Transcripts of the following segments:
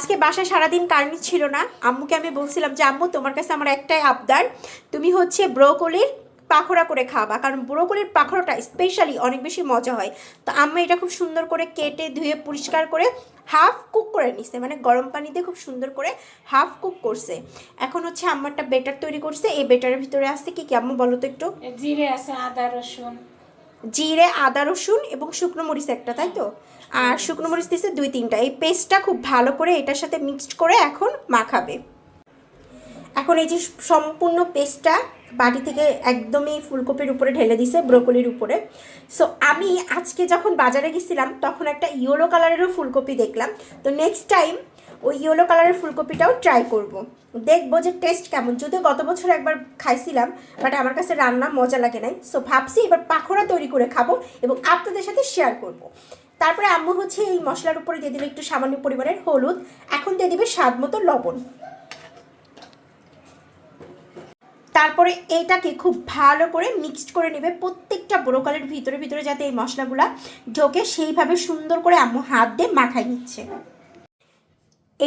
আজকে বাসায় সারাদিন কারেন্ট ছিল না। আম্মুকে আমি বলছিলাম যে, আম্মু, তোমার কাছে আমার একটাই আবদার, তুমি হচ্ছে ব্রোকলির পাখোড়া করে খাবা কারণ ব্রোকলির পাখোড়াটা স্পেশালি অনেক বেশি মজা হয়। তো আম্মা এটা খুব সুন্দর করে কেটে, ধুয়ে, পরিষ্কার করে হাফ কুক করে নিছে। মানে গরম পানিতে খুব সুন্দর করে হাফ কুক করছে। এখন হচ্ছে আম্মা একটা বেটার তৈরি করছে। এই বেটারের ভিতরে আছে কি কি? আম্মু, বলো তো একটু। জিরে আছে, আদা, রসুন। জিরে, আদা, রসুন এবং শুকনো মরিচ একটা, তাই তো? আর শুকনো মরিচ দিয়েছে দুই, তিনটা। এই পেস্টটা খুব ভালো করে এটার সাথে মিক্সড করে এখন মাখাবে। এখন এই যে সম্পূর্ণ পেস্টটা বাটি থেকে একদমই ফুলকপির উপরে ঢেলে দিছে, ব্রোকলির উপরে। সো আমি আজকে যখন বাজারে গেছিলাম, তখন একটা ইয়েলো কালারেরও ফুলকপি দেখলাম। তো নেক্সট টাইম ওই ইয়েলো কালারের ফুলকপিটাও ট্রাই করব। দেখব যে টেস্ট কেমন। যদিও গত বছর একবার খাইছিলাম বাট আমার কাছে রান্না মজা লাগে নাই। সো ভাবছি এবার পাখোড়া তৈরি করে খাব এবং আপনাদের সাথে শেয়ার করব। তারপরে আম্মু হচ্ছে এই মশলার উপরে দিয়ে দিবে একটু সামান্য পরিমাণের হলুদ। এখন দিয়ে দিবে স্বাদ মতো লবণ। তারপরে এটাকে খুব ভালো করে মিক্সড করে নেবে প্রত্যেকটা ব্রোকালের ভিতরে ভিতরে যাতে এই মশলাগুলা ঢোকে। সেইভাবে সুন্দর করে আম্মু হাত দিয়ে মাখায় নিচ্ছে।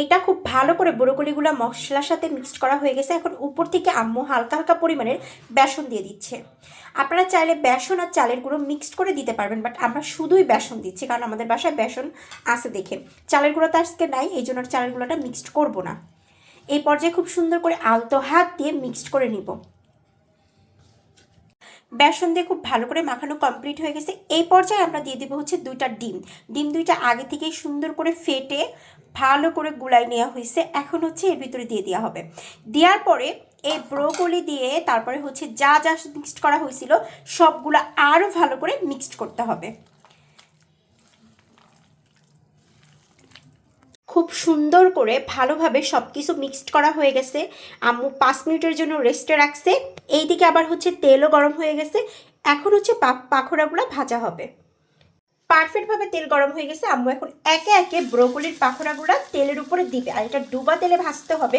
এইটা খুব ভালো করে ব্রোকলিগুলো মশলার সাথে মিক্সড করা হয়ে গেছে। এখন উপর থেকে আম্মু হালকা হালকা পরিমাণের বেসন দিয়ে দিচ্ছে। আপনারা চাইলে বেসন আর চালের গুঁড়ো মিক্সড করে দিতে পারবেন, বাট আমরা শুধুই বেসন দিচ্ছি, কারণ আমাদের বাসায় বেসন আছে দেখে। চালের গুঁড়ো তো আজকে নাই, এই জন্য চালের গুঁড়োটা মিক্সড করব না। এই পর্যায়ে খুব সুন্দর করে আলতো হাত দিয়ে মিক্সড করে নিব। বেসন দিয়ে খুব ভালো করে মাখানো কমপ্লিট হয়ে গেছে। এই পর্যায়ে আমরা দিয়ে দেবো হচ্ছে দুইটা ডিম। ডিম দুইটা আগে থেকেই সুন্দর করে ফেটে ভালো করে গুলাই নেওয়া হয়েছে। এখন হচ্ছে এর ভিতরে দিয়ে দেওয়া হবে। দেওয়ার পরে এই ব্রোকলি দিয়ে তারপরে হচ্ছে যা যা মিক্সড করা হয়েছিল, সবগুলো আরও ভালো করে মিক্সড করতে হবে। খুব সুন্দর করে ভালোভাবে সব কিছু মিক্সড করা হয়ে গেছে। আম্মু পাঁচ মিনিটের জন্য রেস্টে রাখছে। এইদিকে আবার হচ্ছে তেলও গরম হয়ে গেছে। এখন হচ্ছে পাখোড়াগুলো ভাজা হবে। পারফেক্টভাবে তেল গরম হয়ে গেছে। আম্মু এখন একে একে ব্রোকলির পাখোড়াগুলো তেলের উপরে দিবে। আর এটা ডুবা তেলে ভাজতে হবে।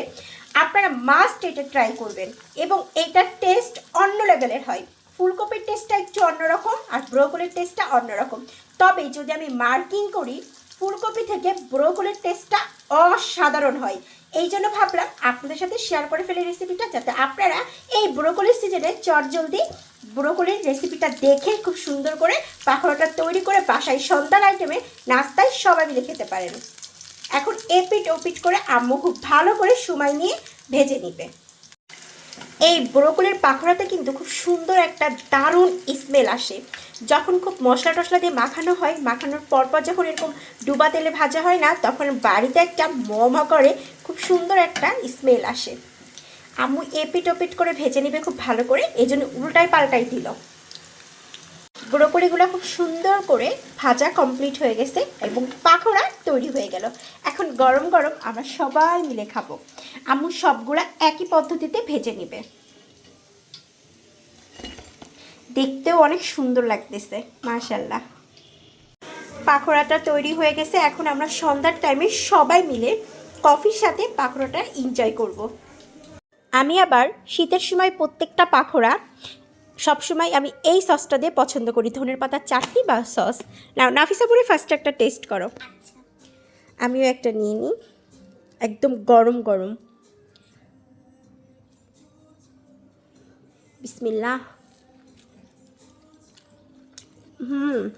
আপনারা মাস্ট এটা ট্রাই করবেন। এবং এটার টেস্ট অন্য লেভেলের হয়। ফুলকপির টেস্টটা একটু অন্যরকম আর ব্রোকলির টেস্টটা অন্যরকম। তবে যদি আমি মার্কিং করি, ফুলকপি থেকে ব্রোকলির টেস্টটা অসাধারণ হয়। এই জন্য ভাবলাম আপনাদের সাথে শেয়ার করে ফেলে রেসিপিটা যাতে আপনারা এই ব্রোকলির সিজনে চটজলদি ব্রোকলির রেসিপিটা দেখে খুব সুন্দর করে পাখোড়াটা তৈরি করে বাসায় সন্তান আইটেমে নাস্তায় সবাই মিলে খেতে পারেন। এখন এপিট ওপিট করে আম্মু খুব ভালো করে সময় নিয়ে ভেজে নিবে। এই ব্রোকলির পাখোড়াতে কিন্তু খুব সুন্দর একটা দারুণ স্মেল আসে। যখন খুব মশলা টশলা দিয়ে মাখানো হয়, মাখানোর পরপর যখন এরকম ডুবা তেলে ভাজা হয় না, তখন বাড়িতে একটা মমা করে খুব সুন্দর একটা স্মেল আসে। আম্মু এপিট ওপিট করে ভেজে নেবে খুব ভালো করে, এই জন্য উল্টাই পাল্টাই দিল। ব্রোকলিগুলো খুব সুন্দর করে ভাজা কমপ্লিট হয়ে গেছে এবং পাখোড়া তৈরি হয়ে গেল। এখন গরম গরম আমরা সবাই মিলে খাব। আম্মু সবগুলা একই পদ্ধতিতে ভেজে নেবে। দেখতেও অনেক সুন্দর লাগতেছে মাশাল্লাহ পাখোড়াটা তৈরি হয়ে গেছে, এখন আমরা সন্ধ্যার টাইমে সবাই মিলে কফির সাথে পাখোড়াটা এনজয় করব। আমি আবার শীতের সময় প্রত্যেকটা পাখোড়া সবসময় আমি এই সসটা দিয়ে পছন্দ করি ধনের পাতার চাটনি বা সস না নাফিসাপুরে ফার্স্ট একটা টেস্ট করো। আমিও একটা নিয়ে নিই। একদম গরম গরম। বিসমিল্লাহ। হুম।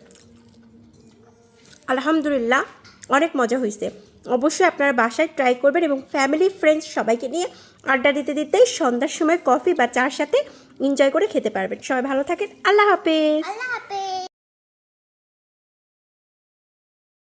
আলহামদুলিল্লাহ, অনেক মজা হয়েছে অবশ্যই আপনারা বাসায় ট্রাই করবেন এবং ফ্যামিলি ফ্রেন্ডস সবাইকে নিয়ে আড্ডা দিতে, দিতেই সন্ধ্যার সময় কফি বা চার সাথে এনজয় করে খেতে পারবেন। সবাই ভালো থাকেন। আল্লাহ হাফেজ। আল্লাহ